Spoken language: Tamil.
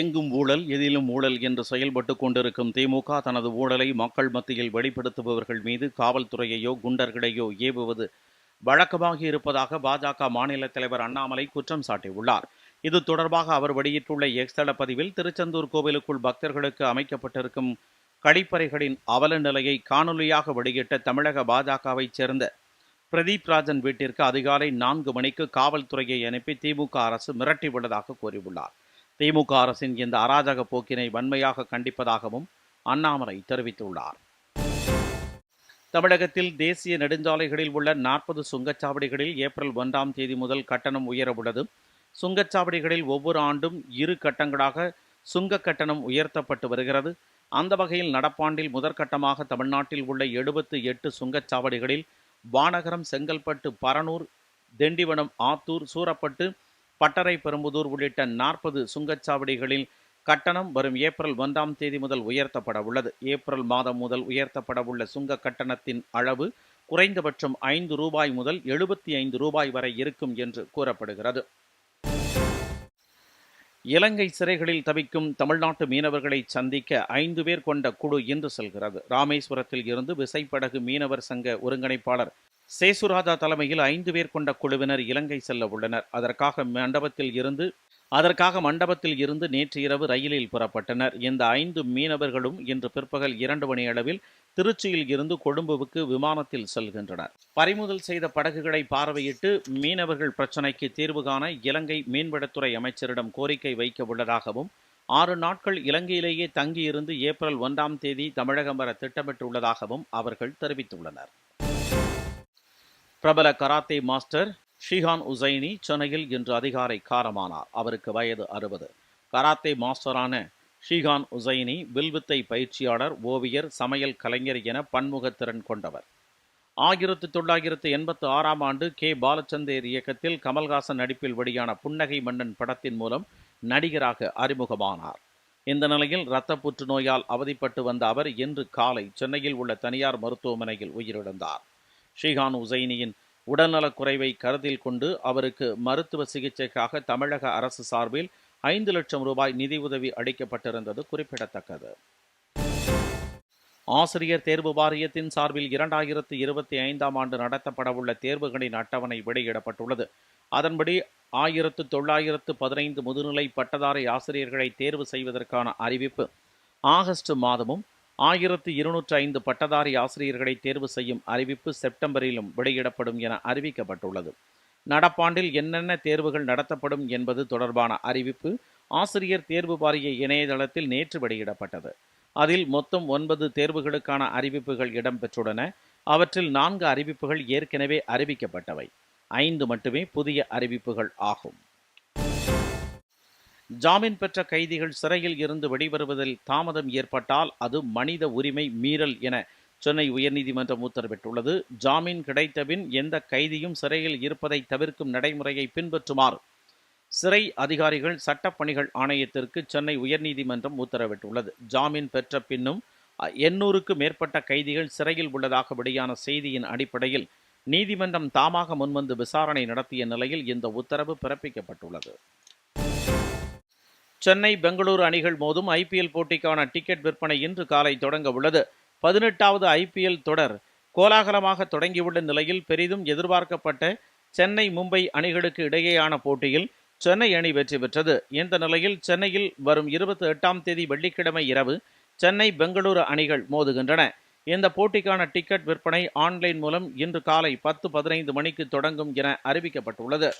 எங்கும் ஊழல் எதிலும் ஊழல் என்று செயல்பட்டு கொண்டிருக்கும் திமுக தனது ஊழலை மக்கள் மத்தியில் வெளிப்படுத்துபவர்கள் மீது காவல்துறையையோ குண்டர்களையோ ஏவுவது வழக்கமாகி இருப்பதாக பாஜக மாநில தலைவர் அண்ணாமலை குற்றம் சாட்டியுள்ளார். இது தொடர்பாக அவர் வெளியிட்டுள்ள எக்ஸ்தள பதிவில் திருச்செந்தூர் கோவிலுக்குள் பக்தர்களுக்கு அமைக்கப்பட்டிருக்கும் கழிப்பறைகளின் அவல நிலையை காணொலியாக வெளியிட்ட தமிழக பாஜகவைச் சேர்ந்த பிரதீப் ராஜன் வீட்டிற்கு அதிகாலை நான்கு மணிக்கு காவல்துறையை அனுப்பி திமுக அரசு மிரட்டியுள்ளதாக கூறியுள்ளார். திமுக அரசின் இந்த அராஜக போக்கினை வன்மையாக கண்டிப்பதாகவும் அண்ணாமலை தெரிவித்துள்ளார். தமிழகத்தில் தேசிய நெடுஞ்சாலைகளில் உள்ள நாற்பது சுங்கச்சாவடிகளில் ஏப்ரல் ஒன்றாம் தேதி முதல் கட்டணம் உயரவுள்ளது சுங்கச்சாவடிகளில் ஒவ்வொரு ஆண்டும் இரு கட்டங்களாக சுங்க கட்டணம் உயர்த்தப்பட்டு வருகிறது. அந்த வகையில் நடப்பாண்டில் முதற்கட்டமாக தமிழ்நாட்டில் உள்ள எழுபத்து எட்டு சுங்கச்சாவடிகளில் வானகரம் செங்கல்பட்டு பரனூர் திண்டிவனம் ஆத்தூர் சூரப்பட்டு பட்டறை பெரும்புதூர் உள்ளிட்ட நாற்பது சுங்கச்சாவடிகளில் கட்டணம் வரும் ஏப்ரல் ஒன்றாம் தேதி முதல் உயர்த்தப்பட உள்ளது. ஏப்ரல் மாதம் முதல் உயர்த்தப்பட உள்ள சுங்க கட்டணத்தின் அளவு குறைந்தபட்சம் ஐந்து ரூபாய் முதல் எழுபத்தி ஐந்து ரூபாய் வரை இருக்கும் என்று கூறப்படுகிறது. இலங்கை சிறைகளில் தவிக்கும் தமிழ்நாட்டு மீனவர்களை சந்திக்க ஐந்து பேர் கொண்ட குழு இன்று செல்கிறது. ராமேஸ்வரத்தில் இருந்து விசைப்படகு மீனவர் சங்க ஒருங்கிணைப்பாளர் சேசுராஜா தலைமையில் ஐந்து பேர் கொண்ட குழுவினர் இலங்கை செல்ல உள்ளனர். அதற்காக மண்டபத்தில் இருந்து அதற்காக மண்டபத்தில் இருந்து நேற்று இரவு ரயிலில் புறப்பட்டனர். இந்த ஐந்து மீனவர்களும் இன்று பிற்பகல் இரண்டு மணி அளவில் திருச்சியில் இருந்து கொழும்புவுக்கு விமானத்தில் செல்கின்றனர். பறிமுதல் செய்த படகுகளை பார்வையிட்டு மீனவர்கள் பிரச்சினைக்கு தீர்வு காண இலங்கை மீன்வளத்துறை அமைச்சரிடம் கோரிக்கை வைக்க உள்ளதாகவும் ஆறு நாட்கள் இலங்கையிலேயே தங்கியிருந்து ஏப்ரல் ஒன்றாம் தேதி தமிழகம் வர திட்டமிட்டுள்ளதாகவும் அவர்கள் தெரிவித்துள்ளனர். பிரபல கராத்தே மாஸ்டர் ஷிஹான் உசைனி சென்னையில் இன்று அதிகாலை காரமானார். அவருக்கு வயது அறுபது. கராத்தே மாஸ்டரான ஷிஹான் உசைனி வில்வித்தை பயிற்சியாளர் ஓவியர் சமையல் கலைஞர் என பன்முகத்திறன் கொண்டவர். ஆயிரத்து தொள்ளாயிரத்து எண்பத்து ஆறாம் ஆண்டு கே. பாலச்சந்தர் இயக்கத்தில் கமல்ஹாசன் நடிப்பில் வெளியான புன்னகை மன்னன் படத்தின் மூலம் நடிகராக அறிமுகமானார். இந்த நிலையில் இரத்த புற்றுநோயால் அவதிப்பட்டு வந்த அவர் இன்று காலை சென்னையில் உள்ள தனியார் மருத்துவமனையில் உயிரிழந்தார். ஸ்ரீகான் உசைனியின் உடல்நலக் குறைவை கருத்தில் கொண்டு அவருக்கு மருத்துவ சிகிச்சைக்காக தமிழக அரசு சார்பில் ஐந்து லட்சம் ரூபாய் நிதியுதவி அளிக்கப்பட்டிருந்தது குறிப்பிடத்தக்கது. ஆசிரியர் தேர்வு வாரியத்தின் சார்பில் இரண்டாயிரத்து இருபத்தி ஐந்தாம் ஆண்டு நடத்தப்படவுள்ள தேர்வுகளின் அட்டவணை வெளியிடப்பட்டுள்ளது. அதன்படி ஆயிரத்து தொள்ளாயிரத்து பதினைந்து முதுநிலை பட்டதாரி ஆசிரியர்களை தேர்வு செய்வதற்கான அறிவிப்பு ஆகஸ்ட் மாதமும் ஆயிரத்து இருநூற்று ஐந்து பட்டதாரி ஆசிரியர்களை தேர்வு செய்யும் அறிவிப்பு செப்டம்பரிலும் வெளியிடப்படும் என அறிவிக்கப்பட்டுள்ளது. நடப்பாண்டில் என்னென்ன தேர்வுகள் நடத்தப்படும் என்பது தொடர்பான அறிவிப்பு ஆசிரியர் தேர்வு வாரிய இணையதளத்தில் நேற்று வெளியிடப்பட்டது. அதில் மொத்தம் ஒன்பது தேர்வுகளுக்கான அறிவிப்புகள் இடம்பெற்றுள்ளன. அவற்றில் நான்கு அறிவிப்புகள் ஏற்கனவே அறிவிக்கப்பட்டவை. ஐந்து மட்டுமே புதிய அறிவிப்புகள் ஆகும். ஜாமீன் பெற்ற கைதிகள் சிறையில் இருந்து வெளிவருவதில் தாமதம் ஏற்பட்டால் அது மனித உரிமை மீறல் என சென்னை உயர்நீதிமன்றம் உத்தரவிட்டுள்ளது. ஜாமீன் கிடைத்தபின் எந்த கைதியும் சிறையில் இருப்பதை தவிர்க்கும் நடைமுறையை பின்பற்றுமாறு சிறை அதிகாரிகள் சட்டப்பணிகள் ஆணையத்திற்கு சென்னை உயர்நீதிமன்றம் உத்தரவிட்டுள்ளது. ஜாமீன் பெற்ற பின்னும் எண்ணூறுக்கு மேற்பட்ட கைதிகள் சிறையில் உள்ளதாக வெளியான செய்தியின் அடிப்படையில் நீதிமன்றம் தாமாக முன்வந்து விசாரணை நடத்திய நிலையில் இந்த உத்தரவு பிறப்பிக்கப்பட்டுள்ளது. சென்னை பெங்களூரு அணிகள் மோதும் ஐபிஎல் போட்டிக்கான டிக்கெட் விற்பனை இன்று காலை தொடங்க உள்ளது. பதினெட்டாவது ஐபிஎல் தொடர் கோலாகலமாக தொடங்கியுள்ள நிலையில் பெரிதும் எதிர்பார்க்கப்பட்ட சென்னை மும்பை அணிகளுக்கு இடையேயான போட்டியில் சென்னை அணி வெற்றி பெற்றது. இந்த நிலையில் சென்னையில் வரும் இருபத்தி எட்டாம் தேதி வெள்ளிக்கிழமை இரவு சென்னை பெங்களூரு அணிகள் மோதுகின்றன. இந்த போட்டிக்கான டிக்கெட் விற்பனை ஆன்லைன் மூலம் இன்று காலை பத்து பதினைந்து மணிக்கு தொடங்கும் என அறிவிக்கப்பட்டுள்ளது.